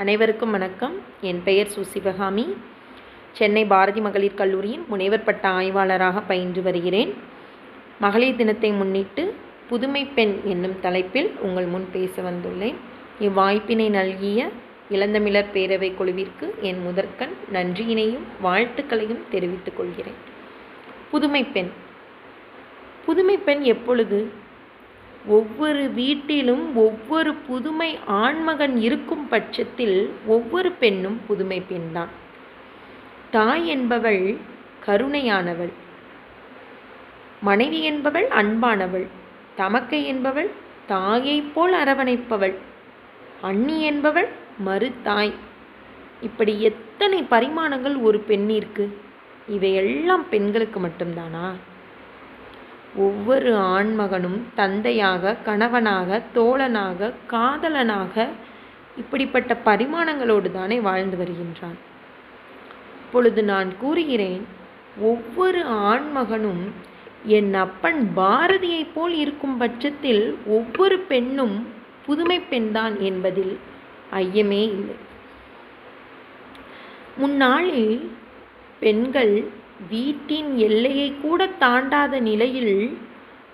அனைவருக்கும் வணக்கம். என் பெயர் சு. சிவகாமி. சென்னை பாரதி மகளிர் கல்லூரியின் முனைவர் பட்ட ஆய்வாளராக பயின்று வருகிறேன். மகளிர் தினத்தை முன்னிட்டு புதுமை பெண் என்னும் தலைப்பில் உங்கள் முன் பேச வந்துள்ளேன். இவ்வாய்ப்பினை நல்கிய இளந்தமிழர் பேரவை குழுவிற்கு என் முதற்கண் நன்றியினையும் வாழ்த்துக்களையும் தெரிவித்துக் கொள்கிறேன். புதுமை பெண். புதுமை பெண் எப்பொழுது ஒவ்வொரு வீட்டிலும் ஒவ்வொரு புதுமை ஆண்மகன் இருக்கும் பட்சத்தில் ஒவ்வொரு பெண்ணும் புதுமை பெண்தான். தாய் என்பவள் கருணையானவள். மனைவி என்பவள் அன்பானவள். தமக்கை என்பவள் தாயைப் போல் அரவணைப்பவள். அண்ணி என்பவள் மறுதாய். இப்படி எத்தனை பரிமாணங்கள் ஒரு பெண்ணிற்கு? இவையெல்லாம் பெண்களுக்கு மட்டும்தானா? ஒவ்வொரு ஆண்மகனும் தந்தையாக கணவனாக தோழனாக காதலனாக இப்படிப்பட்ட பரிமாணங்களோடு தானே வாழ்ந்து வருகின்றான். இப்பொழுது நான் கூறுகிறேன் ஒவ்வொரு ஆண்மகனும் என் அப்பன் பாரதியைப் போல் இருக்கும் பட்சத்தில் ஒவ்வொரு பெண்ணும் புதுமை பெண்தான் என்பதில் ஐயமே இல்லை. முன்னாளில் பெண்கள் வீட்டின் எல்லையை கூட தாண்டாத நிலையில்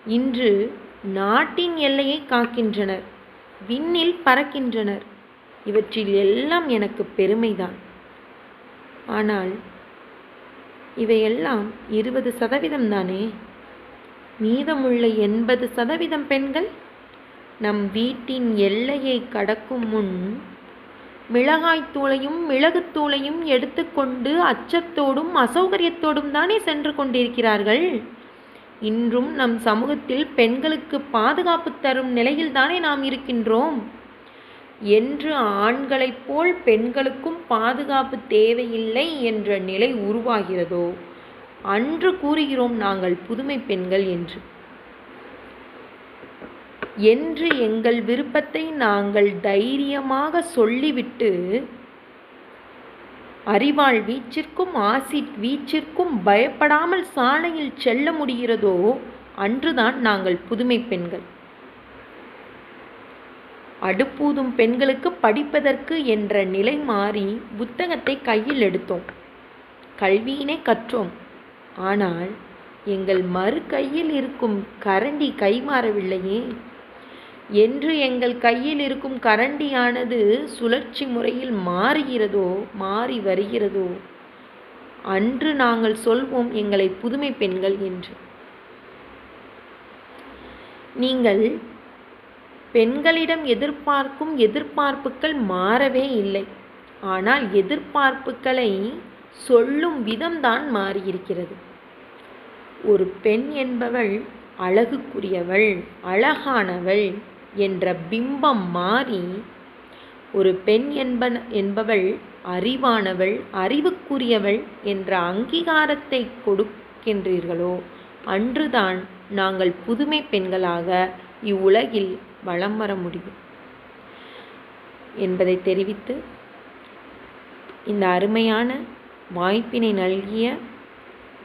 இன்று நாட்டின் எல்லையை காக்கின்றனர் விண்ணில் பறக்கின்றனர். இவற்றில் எல்லாம் எனக்கு பெருமைதான். ஆனால் இவையெல்லாம் இருபது சதவீதம் தானே? மீதமுள்ள எண்பது சதவீதம் பெண்கள் நம் வீட்டின் எல்லையை கடக்கும் முன் மிளகாய்த்தூளையும் மிளகுத்தூளையும் எடுத்துக்கொண்டு அச்சத்தோடும் அசௌகரியத்தோடும் தானே சென்று கொண்டிருக்கிறார்கள்? இன்றும் நம் சமூகத்தில் பெண்களுக்கு பாதுகாப்பு தரும் நிலையில் தானே நாம் இருக்கின்றோம். என்று ஆண்களைப் போல் பெண்களுக்கும் பாதுகாப்பு தேவையில்லை என்ற நிலை உருவாகிறதோ? அன்று கூறுகிறோம் நாங்கள் புதுமை பெண்கள் என்று. என்று எங்கள் விருப்பத்தை நாங்கள் தைரியமாக சொல்லிவிட்டு அறிவாள் வீச்சிற்கும் ஆசிட் வீச்சிற்கும் பயப்படாமல் சாலையில் செல்ல முடிகிறதோ அன்றுதான் நாங்கள் புதுமை பெண்கள். அடுப்பூதும் பெண்களுக்கு படிப்பதற்கு என்ற நிலை மாறி புத்தகத்தை கையில் எடுத்தோம். கல்வியினை கற்றோம். ஆனால் எங்கள் மறு கையில் இருக்கும் கரண்டி கைமாறவில்லையே. என்று எங்கள் கையில் இருக்கும் கரண்டியானது சுழற்சி முறையில் மாறுகிறதோ மாறி வருகிறதோ? அன்று நாங்கள் சொல்வோம் எங்களை புதுமை பெண்கள் என்று. நீங்கள் பெண்களிடம் எதிர்பார்க்கும் எதிர்பார்ப்புகள் மாறவே இல்லை. ஆனால் எதிர்பார்ப்புகளை சொல்லும் விதம்தான் மாறியிருக்கிறது. ஒரு பெண் என்பவள் அழகுக்குரியவள் அழகானவள் என்ற பிம்பம் மாறி ஒரு பெண் என்பன என்பவள் அறிவானவள் அறிவுக்குரியவள் என்ற அங்கீகாரத்தை கொடுக்கின்றீர்களோ அன்றுதான் நாங்கள் புதுமை பெண்களாக இவ்வுலகில் வளம் வர முடியும். என்பதை தெரிவித்து இந்த அருமையான வாய்ப்பினை நல்கிய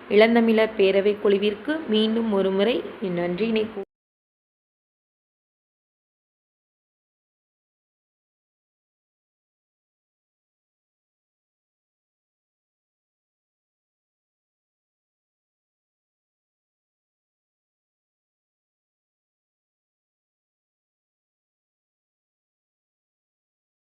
இளந்தமிழர் பேரவை குழுவிற்கு மீண்டும் ஒருமுறை என் நன்றியினை